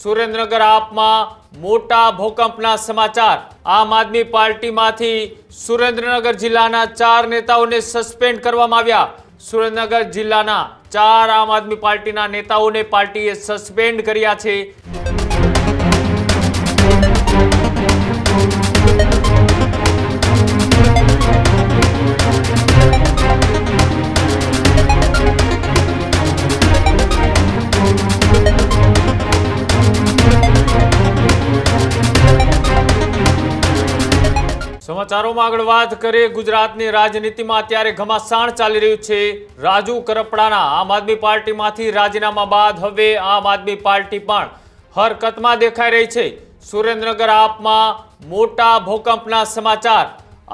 સુરેન્દ્રનગર આપમાં મોટા ભૂકંપના સમાચાર. આમ આદમી પાર્ટીમાંથી સુરેન્દ્રનગર જિલ્લાના ચાર નેતાઓને સસ્પેન્ડ કરવામાં આવ્યા. સુરેન્દ્રનગર જિલ્લાના ચાર આમ આદમી પાર્ટીના નેતાઓને પાર્ટીએ સસ્પેન્ડ કર્યા છે. સમાચારોમાં આગળ વાત કરીએ. ગુજરાતની રાજનીતિમાં અત્યારે ઘમાસાણ ચાલી રહ્યું છે. રાજુ કરપડાના આમ આદમી પાર્ટીમાંથી રાજીનામા બાદ હવે આમ આદમી પાર્ટી પણ હરકતમાં દેખાઈ રહી છે. સુરેન્દ્રનગર આપમાં મોટા ભૂકંપના સમાચાર.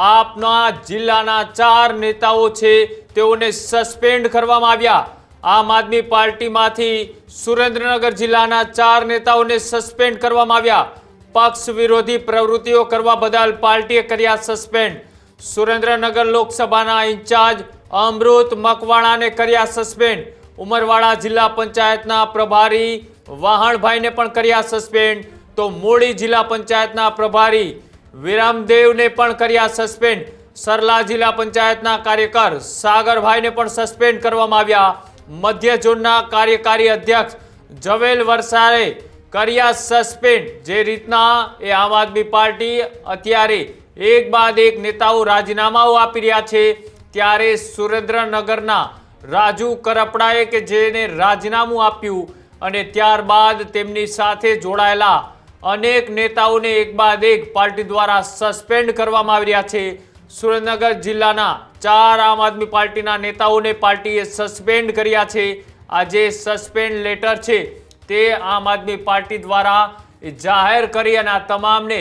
આપના જિલ્લાના ચાર નેતાઓ છે, તેઓને સસ્પેન્ડ કરવામાં આવ્યા. આમ આદમી પાર્ટીમાંથી સુરેન્દ્રનગર જિલ્લાના ચાર નેતાઓને સસ્પેન્ડ કરવામાં આવ્યા. પક્ષ વિરોધી પ્રવૃત્તિઓ કરવા બદલ પાર્ટીએ કર્યા સસ્પેન્ડ. સુરેન્દ્રનગર લોકસભાના ઇન્ચાર્જ અમૃત મકવાણાને કર્યા સસ્પેન્ડ. ઉમરવાડા જિલ્લા પંચાયતના પ્રભારી વાહણભાઈને પણ કર્યા સસ્પેન્ડ. તો મોડી જિલ્લા પંચાયતના પ્રભારી વિરામદેવને પણ કર્યા સસ્પેન્ડ. સરલા જિલ્લા પંચાયતના કાર્યકર સાગરભાઈને પણ સસ્પેન્ડ કરવામાં આવ્યા. મધ્ય ઝોનના કાર્યકારી અધ્યક્ષ જવેલ વરસારે કર્યા સસ્પેન્ડ. જે રીતના એ આમ આદમી પાર્ટી અત્યારે એક બાદ એક નેતાઓ રાજીનામાઓ આપી રહ્યા છે, ત્યારે સુરેન્દ્રનગરના રાજુ કરપડાએ કે જેને રાજીનામું આપ્યું અને ત્યારબાદ તેમની સાથે જોડાયેલા અનેક નેતાઓને એક બાદ એક પાર્ટી દ્વારા સસ્પેન્ડ કરવામાં આવી રહ્યા છે. સુરેન્દ્રનગર જિલ્લાના ચાર આમ આદમી પાર્ટીના નેતાઓને પાર્ટીએ સસ્પેન્ડ કર્યા છે. આ જે સસ્પેન્ડ લેટર છે. તે આમ આદમી પાર્ટી દ્વારા જાહેર કરી અને આ તમામને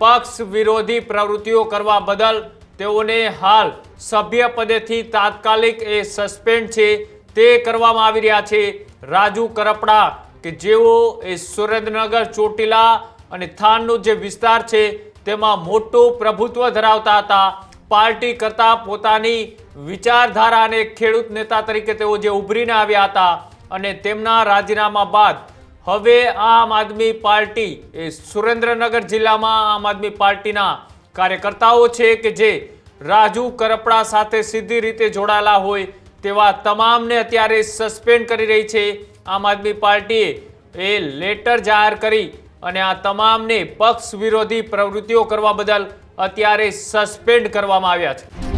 પક્ષ વિરોધી પ્રવૃત્તિઓ કરવા બદલ તેઓને હાલ સભ્ય પદેથી તાત્કાલિક એ સસ્પેન્ડ છે તે કરવામાં આવી રહ્યા છે. રાજુ કરપડા કે જેઓ એ સુરેન્દ્રનગર, ચોટીલા અને થાનનો જે વિસ્તાર છે તેમાં મોટું પ્રભુત્વ ધરાવતા હતા. પાર્ટી કરતા પોતાની વિચારધારા અને ખેડૂત નેતા તરીકે તેઓ જે ઉભરીને આવ્યા હતા અને તેમના રાજીનામા બાદ હવે આમ આદમી પાર્ટી એ સુરેન્દ્રનગર જિલ્લામાં આમ આદમી પાર્ટીના કાર્યકર્તાઓ છે કે જે રાજુ કરપડા સાથે સીધી રીતે જોડાયેલા હોય તેવા તમામને અત્યારે સસ્પેન્ડ કરી રહી છે. આમ આદમી પાર્ટીએ એ લેટર જાહેર કરી અને આ તમામને પક્ષ વિરોધી પ્રવૃત્તિઓ કરવા બદલ અત્યારે સસ્પેન્ડ કરવામાં આવ્યા છે.